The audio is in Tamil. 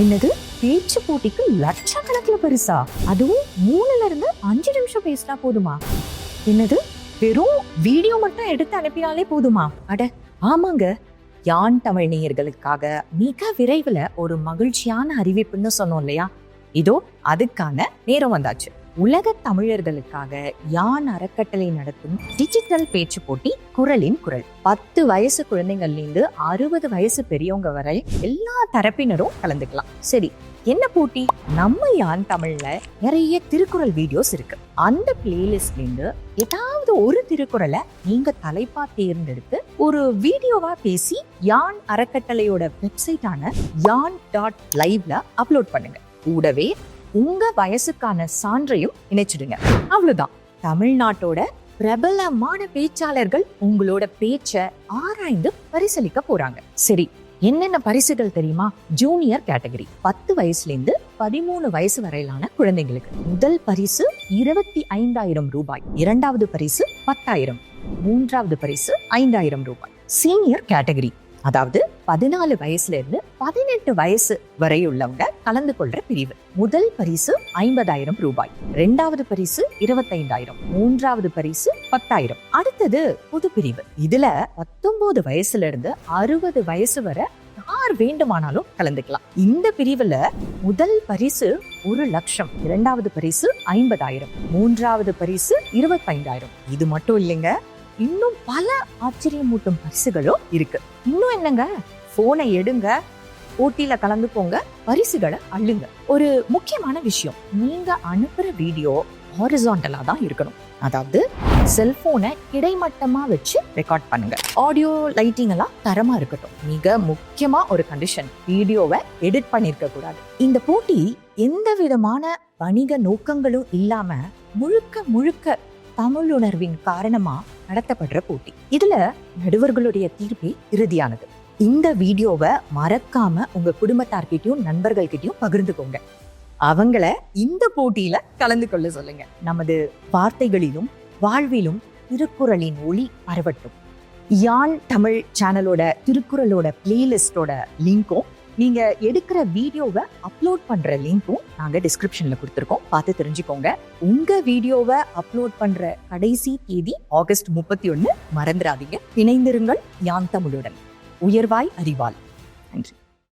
என்னது? பேச்சு போட்டிக்கு லட்சக்கணக்கில் பெருசா? அதுவும் மூணுல இருந்து அஞ்சு நிமிஷம் பேசினா போதுமா? என்னது? வெறும் வீடியோ மட்டும் எடுத்து அனுப்பினாலே போதுமா? அட ஆமாங்க. யான் தமிழ் நேயர்களுக்காக மிக விரைவில் ஒரு மகிழ்ச்சியான அறிவிப்புன்னு சொன்னோம் இல்லையா? இதோ அதுக்கான நேரம் வந்தாச்சு. உலக தமிழர்களுக்காக யான் அறக்கட்டளை நடத்தும் டிஜிட்டல் பேச்சு போட்டி குரலின் குரல். பத்து வயசு குழந்தைங்கள்லேருந்து அறுபது வயசு பெரியவங்க வரை எல்லா தரப்பினரும் கலந்துக்கலாம். சரி என்ன போட்டி? நம்ம யான் தமிழ்ல நிறைய திருக்குறள் வீடியோஸ் இருக்கு. அந்த பிளேலிஸ்ட்லேருந்து ஏதாவது ஒரு திருக்குறளை நீங்க தலைப்பா தேர்ந்தெடுத்து ஒரு வீடியோவா பேசி யான் அறக்கட்டளையோட வெப்சைட்டான யான் டாட் லைவ்ல அப்லோட் பண்ணுங்க. கூடவே உங்க வயசுக்கான சான்றையும் இணைச்சிடுங்க. அவ்வளவுதான். தமிழ்நாட்டோட பிரபலமான பேச்சாளர்கள் உங்களோட பேச்ச ஆராய்ந்து பரிசளிக்க போறாங்க. சரி என்னென்ன பரிசுகள் தெரியுமா? ஜூனியர் கேட்டகரி பத்து வயசுல இருந்து பதிமூணு வயசு வரையிலான குழந்தைங்களுக்கு. முதல் பரிசு இருபத்தி ஐந்தாயிரம் ரூபாய். இரண்டாவது பரிசு பத்தாயிரம். மூன்றாவது பரிசு ஐந்தாயிரம் ரூபாய். சீனியர் கேட்டகரி அதாவது பதினாலு வயசுல இருந்து பதினெட்டு வயசு வரை உள்ளவங்க கலந்து கொள்ற பிரிவு. முதல் பரிசு ஐம்பதாயிரம் ரூபாய். இரண்டாவது பரிசு இருபத்தைந்தாயிரம். மூன்றாவது பரிசு பத்தாயிரம். அடுத்தது பொது பிரிவு. இதுல பத்தொன்பது வயசுல இருந்து அறுபது வயசு வரை யார் வேண்டுமானாலும் கலந்துக்கலாம். இந்த பிரிவுல முதல் பரிசு ஒரு லட்சம். இரண்டாவது பரிசு ஐம்பதாயிரம். மூன்றாவது பரிசு இருபத்தைந்தாயிரம். இது மட்டும் இல்லைங்க இன்னும் பல ஆச்சரியமூட்டும் பரிசுகளும் இருக்கு. இன்னும் என்னங்க? போனை எடுங்க. போட்டியில கலந்துக்கோங்க பரிசுகளை அள்ளுங்க. ஒரு முக்கியமான விஷயம் நீங்க அனுப்புற வீடியோ ஹாரிசான்டலா தான் இருக்கணும். அதாவது செல்போனை கிடைமட்டமா வச்சு ரெக்கார்ட் பண்ணுங்க. ஆடியோ லைட்டிங் எல்லாம் தரமா இருக்கட்டும். மிக முக்கியமா ஒரு கண்டிஷன் வீடியோவை எடிட் பண்ணிருக்க கூடாது. இந்த போட்டி எந்த விதமான வணிக நோக்கங்களும் இல்லாம முழுக்க முழுக்க தமிழுணர்வின் காரணமா நடத்தப்படுற போட்டி. இதுல நடுவர்களுடைய தீர்ப்பே இறுதியானது. இந்த வீடியோவை மறக்காம உங்க குடும்பத்தார்கிட்டையும் நண்பர்கள்கிட்டையும் பகிர்ந்துக்கோங்க. அவங்கள இந்த போட்டியில கலந்து கொள்ள சொல்லுங்க. நமது வார்த்தைகளிலும் வாழ்விலும் திருக்குறளின் ஒளி பரவட்டும். யாழ் தமிழ் சேனலோட திருக்குறளோட பிளேலிஸ்டோட லிங்க்கும் நீங்க எடுக்கிற வீடியோவை அப்லோட் பண்ற லிங்க்கும் நாங்க டிஸ்கிரிப்ஷன்ல கொடுத்துருக்கோம். பார்த்து தெரிஞ்சுக்கோங்க. உங்க வீடியோவை அப்லோட் பண்ற கடைசி தேதி ஆகஸ்ட் முப்பத்தி ஒன்னு மறந்துடாதீங்க. இணைந்திருங்கள் யான் தமிழுடன் உயர்வாய் அறிவால் நன்றி.